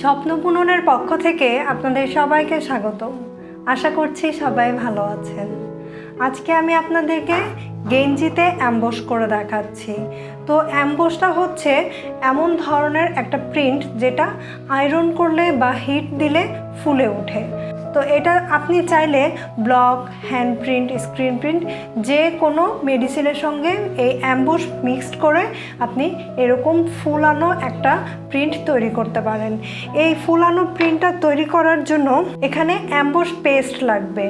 স্বপ্ন পূরণের পক্ষ থেকে আপনাদের সবাইকে স্বাগত। আশা করছি সবাই ভালো আছেন। আজকে আমি আপনাদেরকে গেঞ্জিতে অ্যাম্বোস করে দেখাচ্ছি। তো অ্যাম্বোসটা হচ্ছে এমন ধরনের একটা প্রিন্ট যেটা আয়রন করলে বা হিট দিলে ফুলে ওঠে। তো এটা আপনি চাইলে block hand print screen print যে কোনো মেডিসিনের সঙ্গে এই অ্যাম্বুশ মিক্সড করে আপনি এরকম ফুলানো একটা প্রিন্ট তৈরি করতে পারেন। এই ফুলানো প্রিন্টটা তৈরি করার জন্য এখানে অ্যাম্বুশ পেস্ট লাগবে।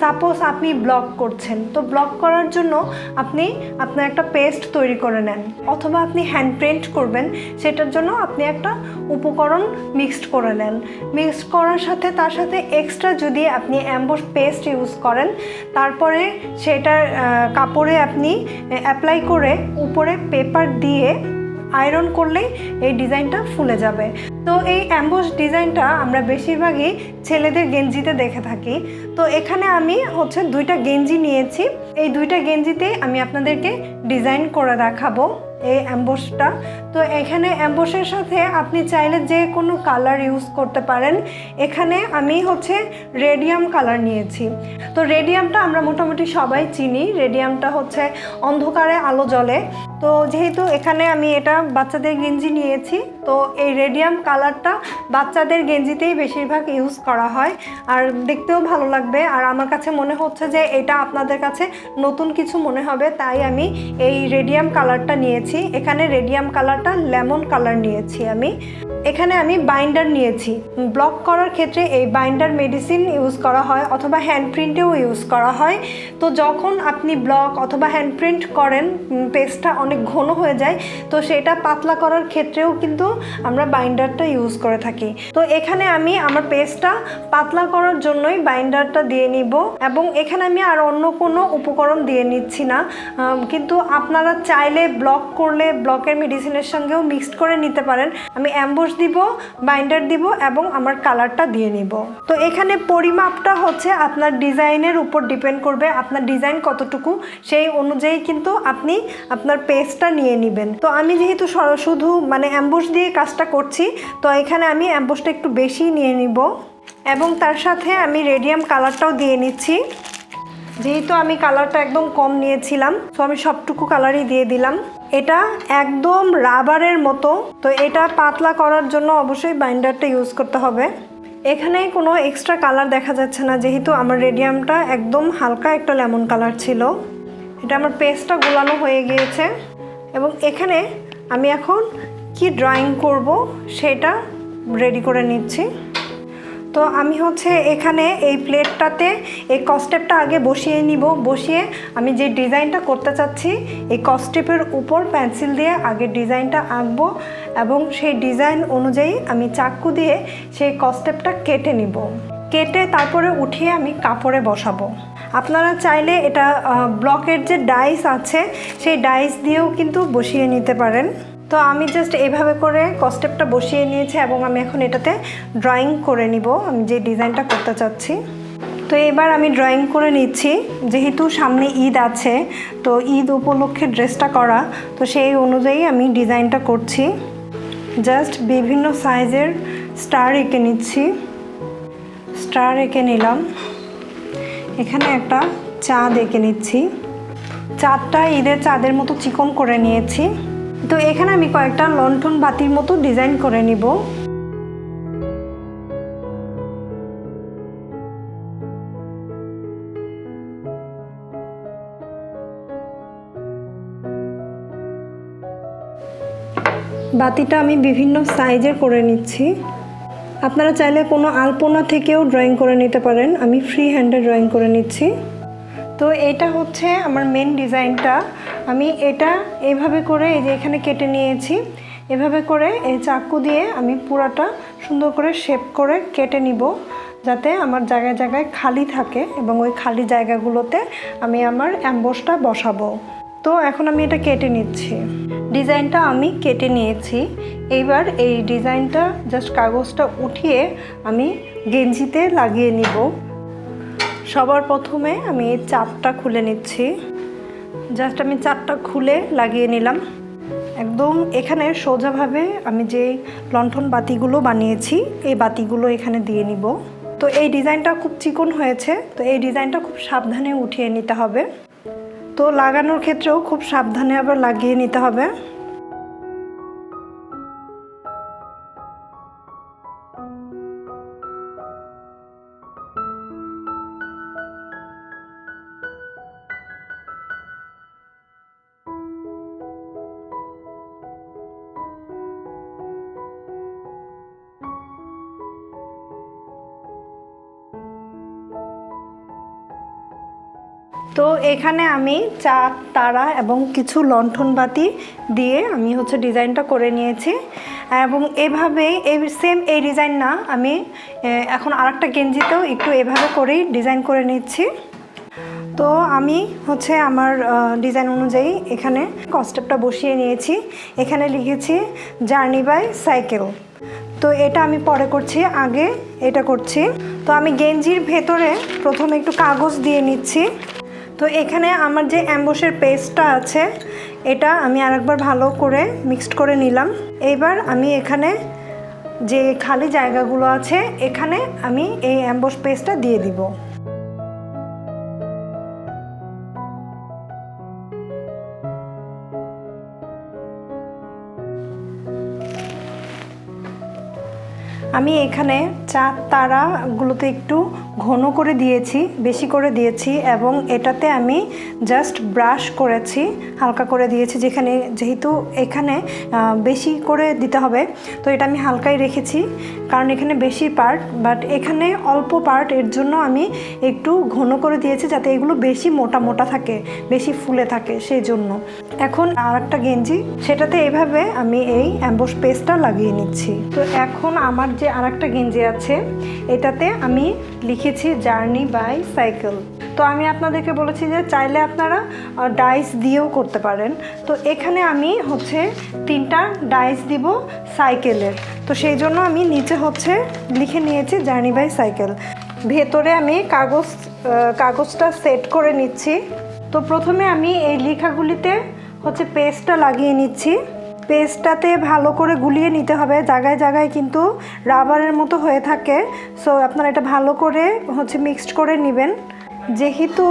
সাপোজ আপনি ব্লক করছেন, তো ব্লক করার জন্য আপনি আপনার একটা পেস্ট তৈরি করে নেন, অথবা আপনি হ্যান্ড প্রিন্ট করবেন, সেটার জন্য আপনি একটা উপকরণ মিক্সড করে নেন। মিক্সড করার সাথে তার সাথে এক্সট্রা যদি আপনি অ্যাম্বোস পেস্ট ইউজ করেন, তারপরে সেটার কাপড়ে আপনি অ্যাপ্লাই করে উপরে পেপার দিয়ে আয়রন করলেই এই ডিজাইনটা ফুলে যাবে। তো এই অ্যাম্বোস ডিজাইনটা আমরা বেশিরভাগই ছেলেদের গেঞ্জিতে দেখে থাকি। তো এখানে আমি হচ্ছে দুইটা গেঞ্জি নিয়েছি। এই দুইটা গেঞ্জিতে আমি আপনাদেরকে ডিজাইন করে দেখাবো। এই অ্যাম্বসটা। তো এখানে অ্যাম্বসের সাথে আপনি চাইলে যে কোনো কালার ইউজ করতে পারেন। এখানে আমি হচ্ছে রেডিয়াম কালার নিয়েছি। তো রেডিয়ামটা আমরা মোটামুটি সবাই চিনি। রেডিয়ামটা হচ্ছে অন্ধকারে আলো জ্বলে। তো যেহেতু এখানে আমি এটা বাচ্চাদের গেঞ্জি নিয়েছি, তো এই রেডিয়াম কালারটা বাচ্চাদের গেঞ্জিতেই বেশিরভাগ ইউজ করা হয়। আর দেখতেও ভালো লাগবে। আর আমার কাছে মনে হচ্ছে যে এটা আপনাদের কাছে নতুন কিছু মনে হবে। তাই আমি এই রেডিয়াম কালারটা নিয়েছি। এখানে রেডিয়াম কালারটা লেমন কালার নিয়েছি আমি। এখানে আমি বাইন্ডার নিয়েছি। ব্লক করার ক্ষেত্রে এই বাইন্ডার মেডিসিন ইউজ করা হয় অথবা হ্যান্ড প্রিন্টেও ইউজ করা হয়। তো যখন আপনি ব্লক অথবা হ্যান্ড প্রিন্ট করেন পেস্টটা অনেক ঘন হয়ে যায়, তো সেটা পাতলা করার ক্ষেত্রেও কিন্তু আমরা বাইন্ডারটা ইউজ করে থাকি। তো এখানে আমি আমার পেস্টটা পাতলা করার জন্যই বাইন্ডারটা দিয়ে নিব এবং এখানে আমি আর অন্য কোনো উপকরণ দিয়ে নিচ্ছি না। কিন্তু আপনারা চাইলে ব্লক করলে ব্লকের মেডিসিনের সঙ্গেও মিক্সড করে নিতে পারেন। আমি অ্যাম্বুশ দিব বাইন্ডার দিব এবং আমার কালারটা দিয়ে নিব। তো এখানে পরিমাপটা হচ্ছে আপনার ডিজাইনের উপর ডিপেন্ড করবে, আপনার ডিজাইন কতটুকু, সেই অনুযায়ী কিন্তু আপনি আপনার পেস্টটা নিয়ে নেবেন। তো আমি যেহেতু শুধু মানে অ্যাম্বুশ দিয়ে কাজটা করছি, তো এখানে আমি অ্যাম্বুশটা একটু বেশি নিয়ে নিব এবং তার সাথে আমি রেডিয়াম কালারটাও দিয়ে নিচ্ছি। যেহেতু আমি কালারটা একদম কম নিয়েছিলাম, তো আমি সবটুকু কালারই দিয়ে দিলাম। এটা একদম রাবারের মতো। তো এটা পাতলা করার জন্য অবশ্যই বাইন্ডারটা ইউজ করতে হবে। এখানে কোনো এক্সট্রা কালার দেখা যাচ্ছে না, যেহেতু আমার রেডিয়ামটা একদম হালকা একটা লেমন কালার ছিল। এটা আমার পেস্টটা গোলানো হয়ে গিয়েছে। এবং এখানে আমি এখন কি ড্রয়িং করব সেটা রেডি করে নিচ্ছি। তো আমি হচ্ছে এখানে এই প্লেটটাতে এই কস্টেপটা আগে বসিয়ে নিব। বসিয়ে আমি যে ডিজাইনটা করতে চাচ্ছি, এই কস্টেপের উপর পেন্সিল দিয়ে আগে ডিজাইনটা আঁকবো এবং সেই ডিজাইন অনুযায়ী আমি চাক্কু দিয়ে সেই কস্টেপটা কেটে নিব। কেটে তারপরে উঠিয়ে আমি কাপড়ে বসাবো। আপনারা চাইলে এটা ব্লকের যে ডাইস আছে, সেই ডাইস দিয়েও কিন্তু বসিয়ে নিতে পারেন। তো আমি জাস্ট এইভাবে করে কস্টেপটা বসিয়ে নিয়েছি এবং আমি এখন এটাতে ড্রয়িং করে নিব। আমি যে ডিজাইনটা করতে চাচ্ছি। তো এবার আমি ড্রয়িং করে নিচ্ছি। যেহেতু সামনে ঈদ আছে, তো ঈদ উপলক্ষে ড্রেসটা করা। তো সেই অনুযায়ী আমি ডিজাইনটা করছি। জাস্ট বিভিন্ন সাইজের স্টার এঁকে নিচ্ছি। স্টার এঁকে নিলাম। এখানে একটা চাঁদ এঁকে নিচ্ছি। চাঁদটা ঈদের চাঁদের মতো চিকন করে নিয়েছি। তো এখানে আমি কয়েকটা লন্ঠন বাতির মতো ডিজাইন করে নিব। বাতিটা আমি বিভিন্ন সাইজের করে নিচ্ছি। আপনারা চাইলে কোনো আলপনা থেকেও ড্রয়িং করে নিতে পারেন। আমি ফ্রি হ্যান্ডে ড্রয়িং করে নিচ্ছি। তো এটা হচ্ছে আমার মেন ডিজাইনটা আমি এটা এইভাবে করে এই যে এখানে কেটে নিয়েছি। এভাবে করে এই চাকু দিয়ে আমি পুরাটা সুন্দর করে শেপ করে কেটে নিব, যাতে আমার জায়গায় জায়গায় খালি থাকে এবং ওই খালি জায়গাগুলোতে আমি আমার অ্যাম্বসটা বসাবো। তো এখন আমি এটা কেটে নিচ্ছি। ডিজাইনটা আমি কেটে নিয়েছি। এইবার এই ডিজাইনটা জাস্ট কাগজটা উঠিয়ে আমি গেঞ্জিতে লাগিয়ে নিব। সবার প্রথমে আমি চাপটা খুলে নিচ্ছি। জাস্ট আমি চারটা খুলে লাগিয়ে নিলাম। একদম এখানে সোজাভাবে আমি যে লণ্ঠন বাতিগুলো বানিয়েছি, এই বাতিগুলো এখানে দিয়ে নিব। তো এই ডিজাইনটা খুব চিকন হয়েছে, তো এই ডিজাইনটা খুব সাবধানে উঠিয়ে নিতে হবে। তো লাগানোর ক্ষেত্রেও খুব সাবধানে আবার লাগিয়ে নিতে হবে। তো এখানে আমি চাঁদ তারা এবং কিছু লণ্ঠন বাতি দিয়ে আমি হচ্ছে ডিজাইনটা করে নিয়েছি। এবং এভাবে এই সেম এই ডিজাইন না, আমি এখন আরেকটা গেঞ্জিতেও একটু এভাবে করেই ডিজাইন করে নিচ্ছি। তো আমি হচ্ছে আমার ডিজাইন অনুযায়ী এখানে কস্টেপটা বসিয়ে নিয়েছি। এখানে লিখেছি জার্নি বাই সাইকেল তো এটা আমি পরে করছি, আগে এটা করছি। তো আমি গেঞ্জির ভেতরে প্রথমে একটু কাগজ দিয়ে নিচ্ছি। তো এখানে আমার যে অ্যাম্বসের পেস্টটা আছে, এটা আমি আরেকবার ভালো করে মিক্সড করে নিলাম। এইবার আমি এখানে যে খালি জায়গাগুলো আছে, এখানে আমি এই অ্যাম্বস পেস্টটা দিয়ে দিব। আমি এখানে চাঁদ তারাগুলোতে একটু ঘন করে দিয়েছি, বেশি করে দিয়েছি এবং এটাতে আমি জাস্ট ব্রাশ করেছি, হালকা করে দিয়েছি যেখানে যেহেতু এখানে বেশি করে দিতে হবে, তো এটা আমি হালকাই রেখেছি। কারণ এখানে বেশি পার্ট বাট এখানে অল্প পার্ট এর জন্য আমি একটু ঘন করে দিয়েছি যাতে এগুলো বেশি মোটা মোটা থাকে, বেশি ফুলে থাকে সেই জন্য এখন আর একটা গেঞ্জি, সেটাতে এইভাবে আমি এই অ্যাম্বোস পেস্টটা লাগিয়ে নিচ্ছি। তো এখন আমার যে আর একটা গেঞ্জি আছে, এটাতে আমি লিখেছি জার্নি বাই সাইকেল। তো আমি আপনাদেরকে বলেছি যে চাইলে আপনারা ডাইস দিয়েও করতে পারেন। তো এখানে আমি হচ্ছে তিনটা ডাইস দিব সাইকেলের। তো সেই জন্য আমি নিচে হচ্ছে লিখে নিয়েছি জার্নি বাই সাইকেল। ভেতরে আমি কাগজ কাগজটা সেট করে নিচ্ছি। তো প্রথমে আমি এই লেখাগুলিতে হচ্ছে পেস্টটা লাগিয়ে নিচ্ছি। পেস্টটাতে ভালো করে গুলিয়ে নিতে হবে, জায়গায় জায়গায় কিন্তু রাবারের মতো হয়ে থাকে। সো আপনারা এটা ভালো করে হচ্ছে মিক্সড করে নেবেন। যেহেতু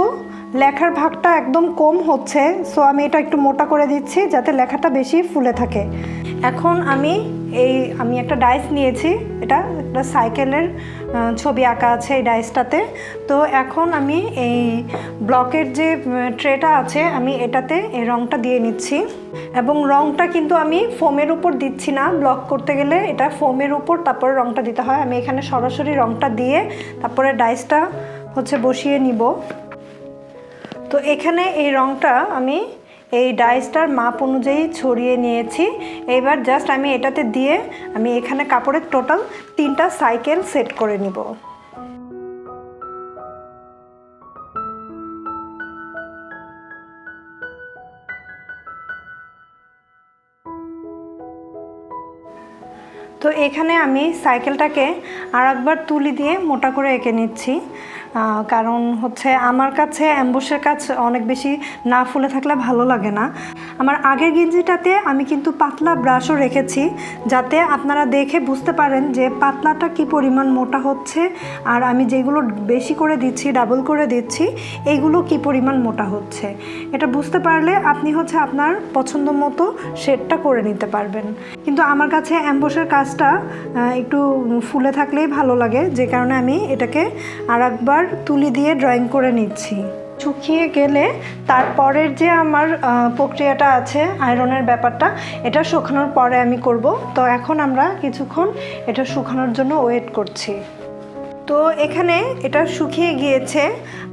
লেখার ভাগটা একদম কম হচ্ছে সো আমি এটা একটু মোটা করে দিচ্ছি যাতে লেখাটা বেশি ফুলে থাকে। এখন আমি এই, আমি একটা ডাইস নিয়েছি, এটা একটা সাইকেলের ছবি আঁকা আছে এই ডাইসটাতে তো এখন আমি এই ব্লকের যে ট্রেটা আছে, আমি এটাতে এই রঙটা দিয়ে নিচ্ছি। এবং রঙটা কিন্তু আমি ফোমের উপর দিচ্ছি না ব্লক করতে গেলে এটা ফোমের উপর তারপরে রঙটা দিতে হয়। আমি এখানে সরাসরি রঙটা দিয়ে তারপরে ডাইসটা হচ্ছে বসিয়ে নিব। তো এখানে এই রঙটা আমি এই ডাইসটার মাপ অনুযায়ী ছড়িয়ে নিয়েছি। এবার জাস্ট আমি এটাতে দিয়ে আমি এখানে কাপড়ের টোটাল তিনটা সাইকেল সেট করে নিব। তো এখানে আমি সাইকেলটাকে আর একবার তুলি দিয়ে মোটা করে এঁকে নিচ্ছি। কারণ হচ্ছে আমার কাছে অ্যাম্বুসের কাজ অনেক বেশি না ফুলে থাকলে ভালো লাগে না। আমার আগের গেঞ্জিটাতে আমি কিন্তু পাতলা ব্রাশও রেখেছি, যাতে আপনারা দেখে বুঝতে পারেন যে পাতলাটা কি পরিমাণ মোটা হচ্ছে, আর আমি যেগুলো বেশি করে দিচ্ছি, ডাবল করে দিচ্ছি এইগুলো কি পরিমাণ মোটা হচ্ছে। এটা বুঝতে পারলে আপনি হচ্ছে আপনার পছন্দ মতো শেডটা করে নিতে পারবেন। কিন্তু আমার কাছে অ্যাম্বসের কাজটা একটু ফুলে থাকলেই ভালো লাগে, যে কারণে আমি এটাকে আর একবার তুলি দিয়ে ড্রয়িং করে নিচ্ছি। শুকিয়ে গেলে তারপরের যে আমার প্রক্রিয়াটা আছে আয়রনের ব্যাপারটা, এটা শুকানোর পরে আমি করব। তো এখন আমরা কিছুক্ষণ এটা শুকানোর জন্য ওয়েট করছি। তো এখানে এটা শুকিয়ে গিয়েছে।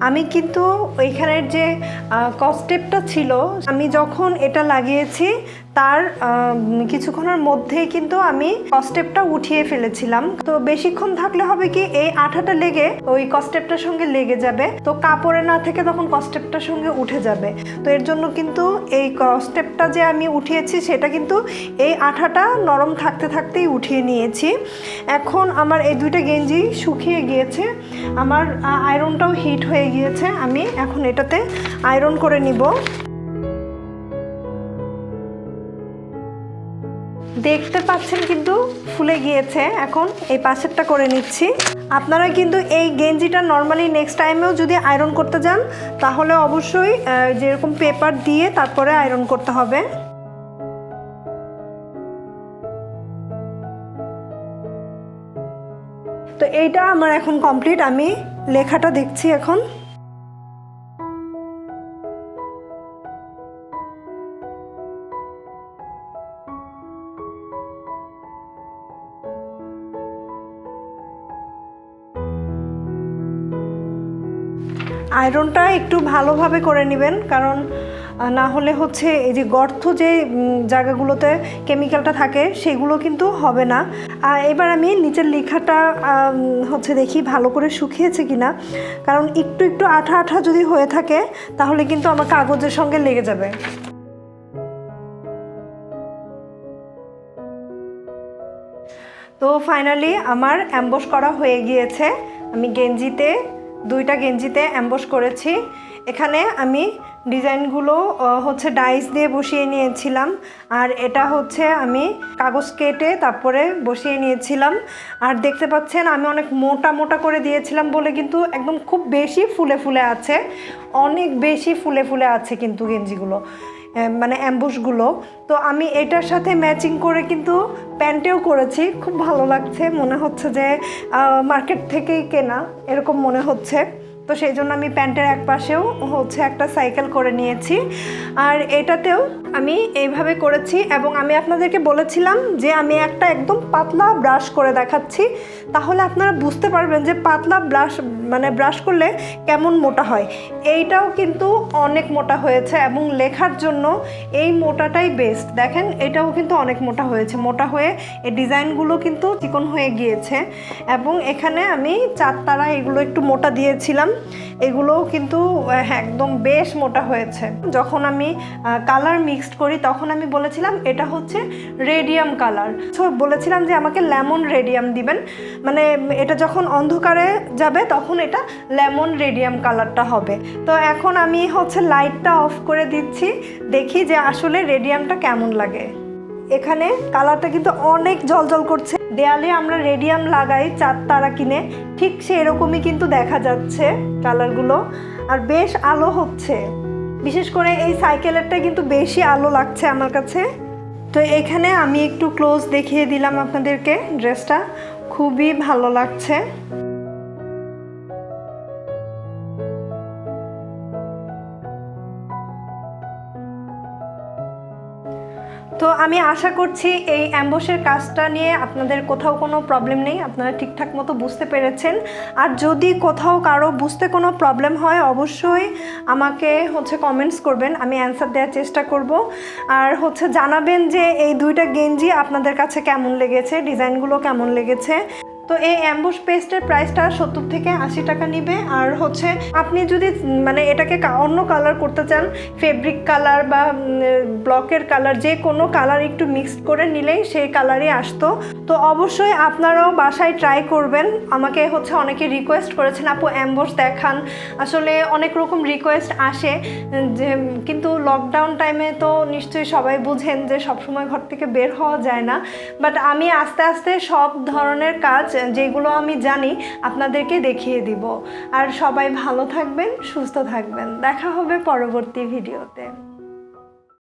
আমি কিন্তু ওইখানের যে কস্টেপটা ছিল, আমি যখন এটা লাগিয়েছি তার কিছুক্ষণের মধ্যেই কিন্তু আমি কস্টেপটা উঠিয়ে ফেলেছিলাম। তো বেশিক্ষণ থাকলে হবে কি, এই আঠাটা লেগে ওই কস্টেপটার সঙ্গে লেগে যাবে। তো কাপড়ে না থেকে তখন কস্টেপটার সঙ্গে উঠে যাবে। তো এর জন্য কিন্তু এই কস্টেপটা যে আমি উঠিয়েছি, সেটা কিন্তু এই আঠাটা নরম থাকতে থাকতেই উঠিয়ে নিয়েছি। এখন আমার এই দুইটা গেঞ্জি শুকিয়ে গিয়েছে। আমার আয়রনটাও হিট হয়ে গিয়েছে। আমি এখন এটাতে আয়রন করে নিব। দেখতে পাচ্ছেন কিন্তু ফুলে গিয়েছে। এখন এই পাশেরটা করে নিচ্ছি। আপনারা কিন্তু এই গেঞ্জিটা নর্মালি নেক্সট টাইমেও যদি আয়রন করতে যান, তাহলে অবশ্যই যেরকম পেপার দিয়ে তারপরে আয়রন করতে হবে। তো এইটা আমার এখন কমপ্লিট আমি লেখাটা দেখছি এখন। আয়রনটা একটু ভালোভাবে করে নেবেন, কারণ না হলে হচ্ছে এই যে গর্ত যে জায়গাগুলোতে কেমিক্যালটা থাকে, সেগুলো কিন্তু হবে না। এবার আমি নিচের লেখাটা হচ্ছে দেখি ভালো করে শুকিয়েছে কি না কারণ একটু একটু আঠা আঠা যদি হয়ে থাকে, তাহলে কিন্তু আমার কাগজের সঙ্গে লেগে যাবে। তো ফাইনালি আমার অ্যাম্বস করা হয়ে গিয়েছে। আমি গেঞ্জিতে দুইটা গেঞ্জিতে অ্যাম্বস করেছি। এখানে আমি ডিজাইনগুলো হচ্ছে ডাইস দিয়ে বসিয়ে নিয়েছিলাম। আর এটা হচ্ছে আমি কাগজ কেটে তারপরে বসিয়ে নিয়েছিলাম। আর দেখতে পাচ্ছেন, আমি অনেক মোটা মোটা করে দিয়েছিলাম বলে কিন্তু একদম খুব বেশি ফুলে ফুলে আছে। অনেক বেশি ফুলে ফুলে আছে কিন্তু গেঞ্জিগুলো। মানে অ্যাম্বুশগুলো। তো আমি এটার সাথে ম্যাচিং করে কিন্তু প্যান্টেও করেছি। খুব ভালো লাগছে। মনে হচ্ছে যে মার্কেট থেকেই কেনা, এরকম মনে হচ্ছে। তো সেই জন্য আমি প্যান্টের এক পাশেও হচ্ছে একটা সাইকেল করে নিয়েছি। আর এটাতেও আমি এইভাবে করেছি এবং আমি আপনাদেরকে বলেছিলাম যে আমি একটা একদম পাতলা ব্রাশ করে দেখাচ্ছি। তাহলে আপনারা বুঝতে পারবেন যে পাতলা ব্রাশ মানে ব্রাশ করলে কেমন মোটা হয়। এইটাও কিন্তু অনেক মোটা হয়েছে এবং লেখার জন্য এই মোটাটাই বেস্ট। দেখেন, এটাও কিন্তু অনেক মোটা হয়েছে। মোটা হয়ে এই ডিজাইনগুলো কিন্তু চিকন হয়ে গিয়েছে। এবং এখানে আমি চারতারা এগুলো একটু মোটা দিয়েছিলাম। এগুলোও কিন্তু একদম বেশ মোটা হয়েছে। যখন আমি কালার মিক্সড করি, তখন আমি বলেছিলাম এটা হচ্ছে রেডিয়াম কালার সো বলেছিলাম যে আমাকে লেমন রেডিয়াম দিবেন। মানে এটা যখন অন্ধকারে যাবে, তখন এটা লেমন রেডিয়াম কালারটা হবে। তো এখন আমি হচ্ছে লাইটটা অফ করে দিচ্ছি। দেখি যে আসলে রেডিয়ামটা কেমন লাগে। এখানে কালারটা কিন্তু অনেক জলজল করছে। দেয়ালে আমরা রেডিয়াম লাগাই চার তারা কিনে। ঠিক সেরকমই কিন্তু দেখা যাচ্ছে কালারগুলো। আর বেশ আলো হচ্ছে। বিশেষ করে এই সাইকেলেরটা কিন্তু বেশি আলো লাগছে আমার কাছে। তো এখানে আমি একটু ক্লোজ দেখিয়ে দিলাম আপনাদেরকে। ড্রেসটা খুবই ভালো লাগছে। তো আমি আশা করছি এই অ্যাম্বোসের কাজটা নিয়ে আপনাদের কোথাও কোনো প্রবলেম নেই, আপনারা ঠিকঠাক মতো বুঝতে পেরেছেন। আর যদি কোথাও কারও বুঝতে কোনো প্রবলেম হয়, অবশ্যই আমাকে হচ্ছে কমেন্টস করবেন, আমি অ্যান্সার দেওয়ার চেষ্টা করব। আর হচ্ছে জানাবেন যে এই দুইটা গেঞ্জি আপনাদের কাছে কেমন লেগেছে, ডিজাইনগুলো কেমন লেগেছে। তো এই অ্যাম্বুশ পেস্টের প্রাইসটা সত্তর থেকে আশি টাকা নিবে। আর হচ্ছে আপনি যদি মানে এটাকে অন্য কালার করতে চান ফেব্রিক কালার বা ব্লকের কালার যে কোনো কালার একটু মিক্সড করে নিলেই সেই কালারই আসতো। তো অবশ্যই আপনারাও বাসায় ট্রাই করবেন। আমাকে হচ্ছে অনেকে রিকোয়েস্ট করেছেন, আপু অ্যাম্বস দেখান। আসলে অনেক রকম রিকোয়েস্ট আসে, যে, কিন্তু লকডাউন টাইমে তো নিশ্চয়ই সবাই বুঝেন যে সবসময় ঘর থেকে বের হওয়া যায় না। বাট আমি আস্তে আস্তে সব ধরনের কাজ যেগুলো আমি জানি আপনাদেরকে দেখিয়ে দিব। আর সবাই ভালো থাকবেন, সুস্থ থাকবেন। দেখা হবে পরবর্তী ভিডিওতে।